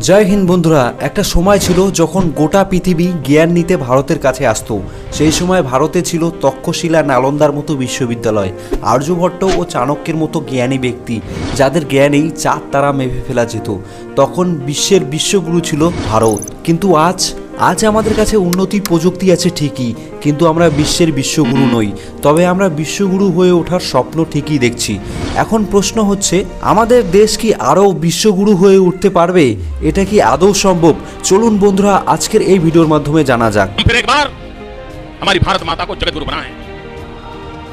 জয় হিন্দ বন্ধুরা, একটা সময় ছিল যখন গোটা পৃথিবী জ্ঞান নিতে ভারতের কাছে আসত। সেই সময় ভারতে ছিল তক্ষশিলা নালন্দার মতো বিশ্ববিদ্যালয় আর্যভট্ট ও চাণক্যের মতো জ্ঞানী ব্যক্তি, যাদের জ্ঞানেই চাঁদ, তারা মেভে ফেলা যেত। তখন বিশ্বের বিশ্বগুরু ছিল ভারত। কিন্তু আজ আজ আমাদের কাছে উন্নতি প্রযুক্তি আছে ঠিকই, কিন্তু আমরা বিশ্বের বিশ্বগুরু নই। তবে আমরা বিশ্বগুরু হয়ে ওঠার স্বপ্ন ঠিকই দেখছি। এখন প্রশ্ন হচ্ছে, আমাদের দেশ কি আরও বিশ্বগুরু হয়ে উঠতে পারবে? এটা কি আদৌ সম্ভব? চলুন বন্ধুরা, আজকের এই ভিডিওর মাধ্যমে জানা যাক। ভারত মাতা জগৎগুরু বানায়।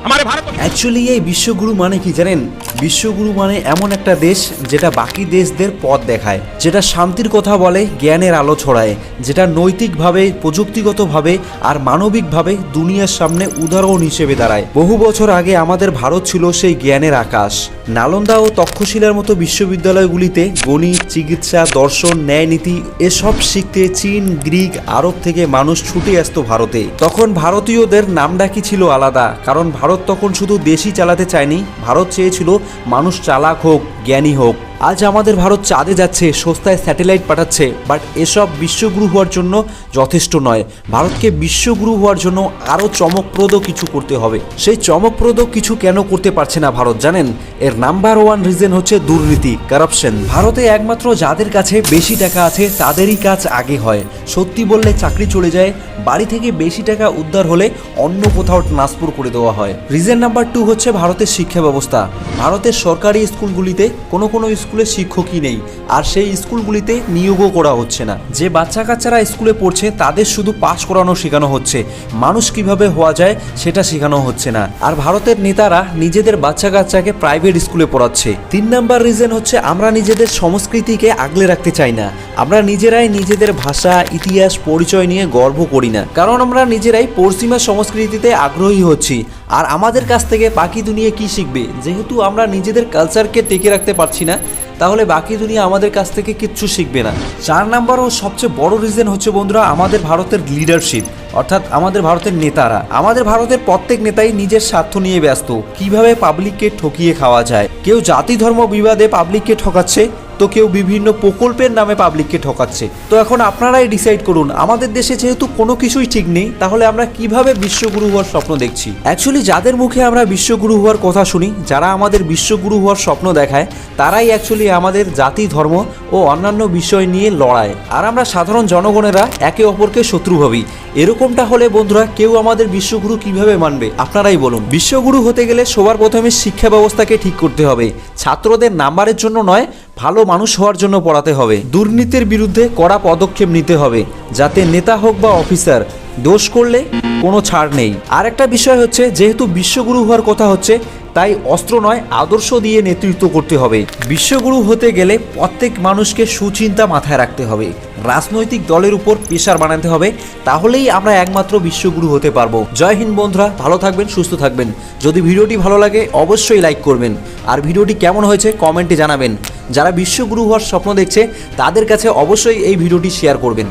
অ্যাকচুয়ালি এই বিশ্বগুরু মানে কি জানেন? বিশ্বগুরু মানে এমন একটা দেশ যেটা বাকি দেশদের পথ দেখায়, যেটা শান্তির কথা বলে, জ্ঞানের আলো ছড়ায়, যেটা নৈতিকভাবে, প্রযুক্তিগতভাবে আর মানবিকভাবে দুনিয়ার সামনে উদাহরণ হিসেবে দাঁড়ায়। বহু বছর আগে আমাদের ভারত ছিল সেই জ্ঞানের আকাশ। নালন্দা ও তক্ষশিলার মতো বিশ্ববিদ্যালয়গুলিতে গণিত, চিকিৎসা, দর্শন, ন্যায়নীতি এসব শিখতে চীন, গ্রিক, আরব থেকে মানুষ ছুটে আসতো ভারতে। তখন ভারতীয়দের নাম ডাকি ছিল আলাদা, কারণ ভারত তখন শুধু দেশই চালাতে চায়নি ভারত চেয়েছিল মানুষ চালাক হোক জ্ঞানী হোক। আজ আমাদের ভারত চাঁদে যাচ্ছে, সস্তায় স্যাটেলাইট পাঠাচ্ছে বাট এসব বিশ্বগুরু হওয়ার জন্য যথেষ্ট নয়। ভারতকে বিশ্বগুরু হওয়ার জন্য আরও চমকপ্রদ কিছু করতে হবে। সেই চমকপ্রদ কিছু কেন করতে পারছে না ভারত জানেন? এর নাম্বার ওয়ান রিজন হচ্ছে দুর্নীতি কারাপশন ভারতে একমাত্র যাদের কাছে বেশি টাকা আছে, তাদেরই কাজ আগে হয়। সত্যি বললে চাকরি চলে যায়, বাড়ি থেকে বেশি টাকা উদ্ধার হলে অন্য কোথাও ট্রান্সফার করে দেওয়া হয়। রিজন নাম্বার টু হচ্ছে ভারতের শিক্ষা ব্যবস্থা। ভারতের সরকারি স্কুলগুলিতে কোনো কোনো স্কুলে শিক্ষকই নেই। আর সেই স্কুলগুলিতে নিয়োগও করা হচ্ছে না। যে বাচ্চা কাচ্চারা স্কুলে পড়ছে, তাদের শুধু পাস করানো শেখানো হচ্ছে। মানুষ কীভাবে হওয়া যায়, সেটা শেখানো হচ্ছে না। আর ভারতের নেতারা নিজেদের বাচ্চা কাচ্চাকে প্রাইভেট স্কুলে পড়াচ্ছে। তিন নাম্বার রিজন হচ্ছে, আমরা নিজেদের সংস্কৃতিকে আগলে রাখতে চাই না। আমরা নিজেরাই নিজেদের ভাষা, ইতিহাস, পরিচয় নিয়ে গর্ব করি না। কারণ আমরা নিজেরাই পশ্চিমা সংস্কৃতিতে আগ্রহী হচ্ছি। আর আমাদের কাছ থেকে বাকি দুনিয়া কি শিখবে? যেহেতু আমরা নিজেদের কালচারকে টেকে রাখতে পারছি না, তাহলে বাকি দুনিয়া আমাদের কাছ থেকে কিচ্ছু শিখবে না। চার নাম্বার ও সবচেয়ে বড় রিজন হচ্ছে বন্ধুরা, আমাদের ভারতের লিডারশিপ অর্থাৎ আমাদের ভারতের নেতারা। আমাদের ভারতের প্রত্যেক নেতাই নিজের স্বার্থ নিয়ে ব্যস্ত। কীভাবে পাবলিককে ঠকিয়ে খাওয়া যায়? কেউ জাতি ধর্ম বিবাদে পাবলিককে ঠকাচ্ছে? তো কেউ বিভিন্ন প্রকল্পের নামে পাবলিককে ঠকাচ্ছে। তো এখন আপনারাই ডিসাইড করুন, আমাদের দেশে যেহেতু কোনো কিছুই ঠিক নেই, তাহলে আমরা কীভাবে বিশ্বগুরু হওয়ার স্বপ্ন দেখছি? অ্যাকচুয়ালি যাদের মুখে আমরা বিশ্বগুরু হওয়ার কথা শুনি, যারা আমাদের বিশ্বগুরু হওয়ার স্বপ্ন দেখায়, তারাই অ্যাকচুয়ালি আমাদের জাতি, ধর্ম ও অন্যান্য বিষয় নিয়ে লড়ায় আর আমরা সাধারণ জনগণেরা একে অপরকে শত্রু ভাবি। এরকমটা হলে বন্ধুরা, কেউ আমাদের বিশ্বগুরু কীভাবে মানবে? আপনারাই বলুন। বিশ্বগুরু হতে গেলে সবার প্রথমে শিক্ষা ব্যবস্থাকে ঠিক করতে হবে। ছাত্রদের নাম্বারের জন্য নয় ভালো মানুষ হওয়ার জন্য পড়াতে হবে। দুর্নীতির বিরুদ্ধে কড়া পদক্ষেপ নিতে হবে, যাতে নেতা হোক বা অফিসার, দোষ করলে কোনো ছাড় নেই। আর একটা বিষয় হচ্ছে, যেহেতু বিশ্বগুরু হওয়ার কথা হচ্ছে, তাই অস্ত্র নয়, আদর্শ দিয়ে নেতৃত্ব করতে হবে। বিশ্বগুরু হতে গেলে প্রত্যেক মানুষকে সুচিন্তা মাথায় রাখতে হবে। রাজনৈতিক দলের উপর প্রেশার বানাতে হবে, তাহলেই আমরা একমাত্র বিশ্বগুরু হতে পারব। জয় হিন্দ বন্ধুরা, ভালো থাকবেন, সুস্থ থাকবেন। যদি ভিডিওটি ভালো লাগে, অবশ্যই লাইক করবেন। আর ভিডিওটি কেমন হয়েছে, কমেন্টে জানাবেন। যারা বিশ্বগুরু হওয়ার স্বপ্ন দেখছে তাদের কাছে অবশ্যই এই ভিডিওটি শেয়ার করবেন।